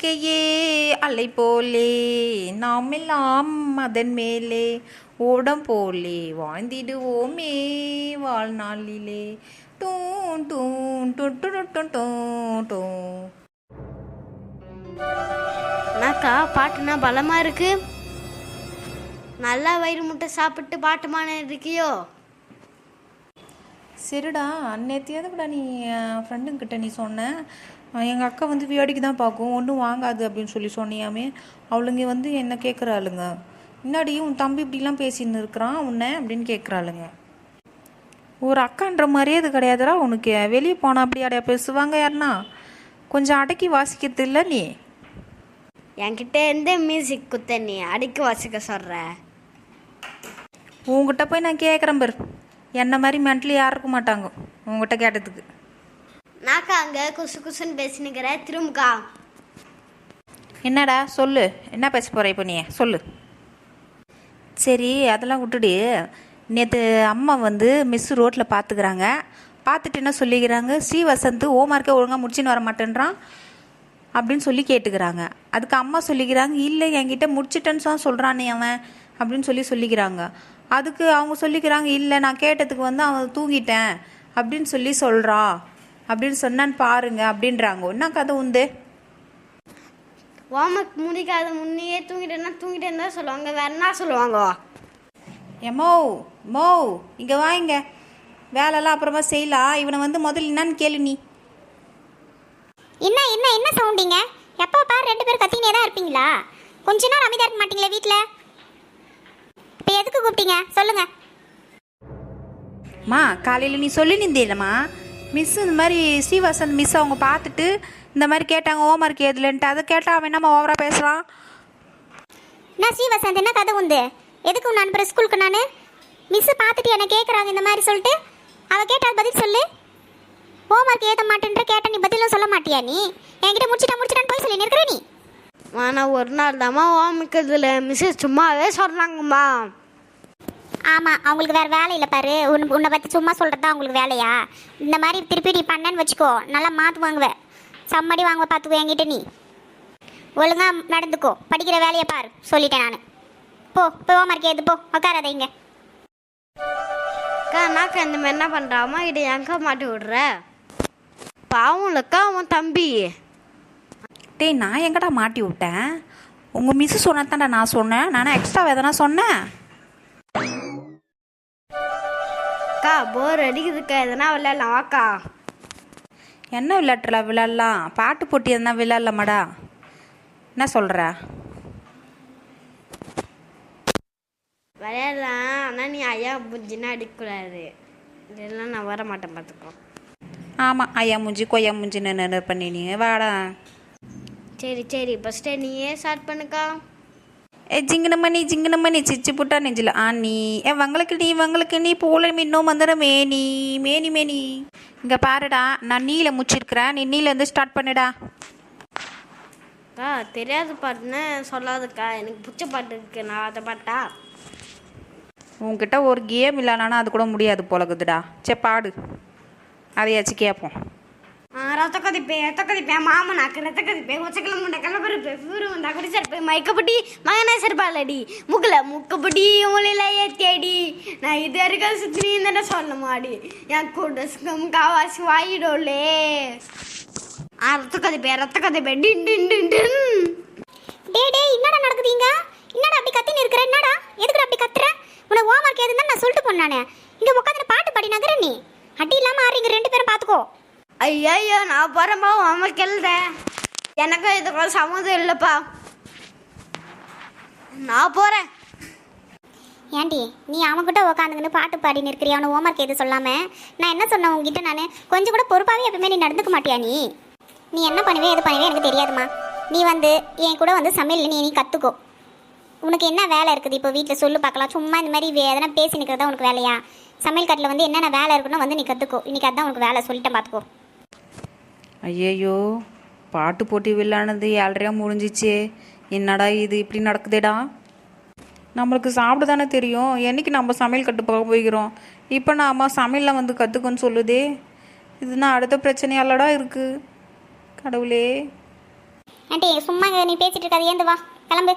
வாழ்க்கையே அலை போலே நாம் எல்லாம் அதன் மேலே ஓடம் போலே வாழ்ந்திடுவோமே வாழ்நாளிலே. டூன் டூன் டொட்டு டு டு டு டூ. பாட்டுனா பலமா இருக்கு. நல்லா வயிறு முட்டை சாப்பிட்டு பாட்டுமான இருக்கியோ? சரிடா நேற்று கூட நீ ஃப்ரெண்டுங்கிட்ட நீ சொன்ன எங்கள் அக்கா வந்து வேடிக்கை தான் பார்க்கும் ஒன்றும் வாங்காது அப்படின்னு சொல்லி சொன்னியாமே அவளுங்க வந்து என்ன கேட்குறாளுங்க முன்னாடி உன் தம்பி இப்படிலாம் பேசின்னு இருக்கிறான் உன்னை? அப்படின்னு கேட்குறாளுங்க ஒரு அக்கான்ற மாதிரியே இது கிடையாதுடா உனக்கு. வெளியே போனால் அப்படி அடையா பேசுவாங்க யாருன்னா? கொஞ்சம் அடக்கி வாசிக்கிறது இல்லை நீ? என்கிட்ட எந்த மியூசிக் குத்த நீ? அடிக்க வாசிக்க சொல்ற. உங்ககிட்ட போய் நான் கேட்குறேன் பாரு. என்ன மாதிரி மென்டலி யாரும் இருக்க மாட்டாங்க? உங்ககிட்ட கேட்டதுக்கு. நாக்கா அங்க குசு குசுன்னு பேசினுக்கிற. திரும்பக்கா என்னடா? சொல்லு. என்ன பேச போகிற இப்போ நீ? சொல்லு. சரி அதெல்லாம் விட்டுடு. நேற்று அம்மா வந்து மிஸ் ரோட்டில் பார்த்துக்கிறாங்க பார்த்துட்டு என்ன சொல்லிக்கிறாங்க? ஸ்ரீ வசந்த் ஹோம்ஒர்க்கே ஒழுங்காக முடிச்சுன்னு வர மாட்டேன்றான் அப்படின்னு சொல்லி கேட்டுக்கிறாங்க. அதுக்கு அம்மா சொல்லிக்கிறாங்க இல்லை என்கிட்ட முடிச்சிட்டேன்னு தான் சொல்கிறானே அவன் அப்படின்னு சொல்லி சொல்லிக்கிறாங்க. அதுக்கு அவங்க சொல்லிக்கிறாங்க இல்லை நான் கேட்டதுக்கு வந்து அவன் தூங்கிட்டேன். அப்படின்னு சொல்லி சொல்கிறான் அப்படின்னு சொன்னான்னு பாருங்க அப்படின்றாங்க. என்ன கதை உண்டு? ஹோம்ஒர்க் முடிக்காத முன்னையே தூங்கிட்டேன்னா தூங்கிட்டேன்னு தான் சொல்லுவாங்க. வேற என்ன சொல்லுவாங்க? எம்மோ மோ இங்கே வா இங்க. வேலைலாம் அப்புறமா செய்யலாம் இவனை வந்து முதல்ல என்னன்னு கேளு நீ. என்ன என்ன என்ன சவுண்டிங்க? எப்போ பார் ரெண்டு பேரும் கத்தினே தான் இருப்பீங்களா? கொஞ்ச நேரம் அமைதியா இருக்க மாட்டீங்களா வீட்டில் எதுக்கு கூப்பிட்டீங்க? சொல்லுங்க. மா காலையில் நீ சொல்லி நிந்தேலம்மா மிஸ் இந்த மாதிரி ஸ்ரீவசந்த் மிஸ் அவங்க பார்த்துட்டு இந்த மாதிரி கேட்டாங்க ஹோம்ஒர்க் எதுலன்ட்டு அதை கேட்டால் அவன் என்னம்மா ஓவராக பேசுகிறான் நான் ஸ்ரீவசந்த் என்ன கதை உண்டு? எதுக்கு உன்னை அனுப்புகிற ஸ்கூலுக்கு நான்? மிஸ் பார்த்துட்டு என்ன கேட்குறாங்க இந்த மாதிரி சொல்லிட்டு அவ கேட்டால் பதில் சொல்லு. ஹோம்ஒர்க் ஏற்ற மாட்டேன்ற கேட்ட நீ பதிலும் சொல்ல மாட்டியா நீ? என்கிட்ட முடிச்சிட்டா முடிச்சிட்டான்னு போய் சொல்லி நிற்கிற நீ? ஆனால் ஒரு நாள் தாம்மா ஹோம்ஒர்க்கிறதுல மிஸ்ஸஸ் சும்மாவே சொன்னாங்கம்மா. ஆமாம் அவங்களுக்கு வேறு வேலை இல்லை பாரு. உன் உன்னை பற்றி சும்மா சொல்கிறது தான் அவங்களுக்கு வேலையா? இந்த மாதிரி திருப்பி நீ பண்ணேன்னு வச்சுக்கோ. நல்லா மாற்று வாங்குவ. சம்மடி வாங்குவ பார்த்துக்கோ என்கிட்ட நீ. ஒழுங்கா நடந்துக்கோ. படிக்கிற வேலையை பாரு. சொல்லிட்டேன் நான். போ போய் ஹோம்ஒர்க் எது போ. உட்காராத இங்கே. அக்கா நாக்கா இந்த மாதிரி என்ன பண்ணுறா அம்மா கிட்ட எங்க மாட்டி விடுற? பாவம்லக்கா அவன் தம்பி. டேய் நான் எங்கடா மாட்டி விட்டேன்? உங்கள் மிஸ் சொன்னதான்டா நான் சொன்னேன். நானே எக்ஸ்ட்ரா எதனா சொன்னேன்? போர் அடிக்குதுக்கா. எதனா விளையாடலாம். வாக்கா. என்ன விளையாட்டுல விளையாடலாம்? பாட்டு போட்டி எதனா விளையாடலாமாடா? என்ன சொல்கிற விளையாடலாம். ஆனால் நீ ஐயா புஜ்ஜின்னா அடிக்கக்கூடாது. இதெல்லாம் நான் வர மாட்டேன் பார்த்துக்கோ. ஆமாம் ஐயா மூஞ்சி கொய்யா மூஞ்சி நின்று பண்ணி நீ. வாடா. சரி சரி. ஃபஸ்ட்டே நீயே ஸ்டார்ட் பண்ணுக்கா. ஏ ஜிங்கனமணி ஜிங்கனமணி சிச்சு புட்டா நெஞ்சில் ஆ நீ ஏ வங்களுக்கு நீ வங்களுக்கு நீ போல இன்னும் வந்துட மேனி மேனி மேனி இங்கே பாருடா நான் நீல முச்சிருக்கிறேன் நீ நீல இருந்து ஸ்டார்ட் பண்ணுடா அக்கா தெரியாத பாட்டுன்னு சொல்லாதுக்கா. எனக்கு பிடிச்ச பாட்டு இருக்கு. நான் அதை பாட்டா? உன்கிட்ட ஒரு கேம் இல்லைனா அது கூட முடியாது போலகுதுடா சே பாடு. அதையாச்சும் கேட்போம் ஆ, ரத்த கதிப்பேன் ரத்த கதிப்பேன் மாமனாக்கு ரத்த கதிப்பேன் ஒச்சக்கல முண்டை கலப்பருப்பு பூரு வந்தா குடி சருப்பேன் மயக்கப்படி மகனா சருப்பாலடி முக்கில் முக்கப்படி உங்களில் ஏத்தியடி. நான் இது வரைக்கும் சுற்றி தானே சொல்ல மாடி. என் கூட சுகம் காவாசி வாயிடோலே. ஆ ரத்த கதிப்பேன் ரத்த கதிப்பேன் டின் டின் டின் டின். டே டே என்னடா நடக்குதுங்க? என்னடா அப்படி கத்தின்னு இருக்கிற என்னடா? எதுக்குடா அப்படி கத்துற? உனக்கு ஹோம்ஒர்க் எதுன்னு நான் சொல்லிட்டு போனானே இங்கே உட்காந்து பாட்டு பாடி நகர நீ. அடி இல்லாமல் ஆறீங்க ரெண்டு பேரும் பார்த்துக்கோ ஐயோ நான் போறேன்பா அம்மா கெல்ற எனக்கும் இதுக்கும் சம்மந்தம் இல்லைப்பா. நான் போறேன். ஏன்டி நீ அவன்கிட்ட உட்காந்துக்கின்னு பாட்டு பாடி நிற்கிறியா? அவனை ஹோம்ஒர்க் எது சொல்லாம. நான் என்ன சொன்னேன் உங்ககிட்ட நான்? கொஞ்சம் கூட பொறுப்பாகவே எப்பவுமே நீ நடந்துக்க மாட்டியா நீ? நீ என்ன பண்ணுவே எது பண்ணுவே எனக்கு தெரியாதுமா நீ வந்து என் கூட வந்து சமையல் நீ நீ கற்றுக்கோ உனக்கு என்ன வேலை இருக்குது? இப்போ வீட்டில் சொல்லு பார்க்கலாம். சும்மா இந்த மாதிரி எதனா பேசி நிற்கிறதா உனக்கு வேலையா? சமையல் கட்டில் வந்து என்னென்ன வேலை இருக்குன்னு வந்து நீ கற்றுக்கோ இன்றைக்கி அதான் உனக்கு வேலை. சொல்லிட்டேன் பார்த்துக்கோ. ஐயையோ பாட்டு போட்டி வில்லானது ஏழ்ரையாக முடிஞ்சிச்சே. என்னடா இது இப்படி நடக்குதேடா? நம்மளுக்கு சாப்பிட தானே தெரியும். என்னைக்கு நம்ம சமையல் கட்டு போக போய்க்கிறோம்? இப்போ நான் அம்மா சமையலில் வந்து கற்றுக்கோன்னு சொல்லுதே. இதுனா அடுத்த பிரச்சனையாலடா இருக்குது கடவுளே. ஆண்டி சும்மா நீ பேசிட்டு இருக்காது ஏந்து வா கிளம்பு.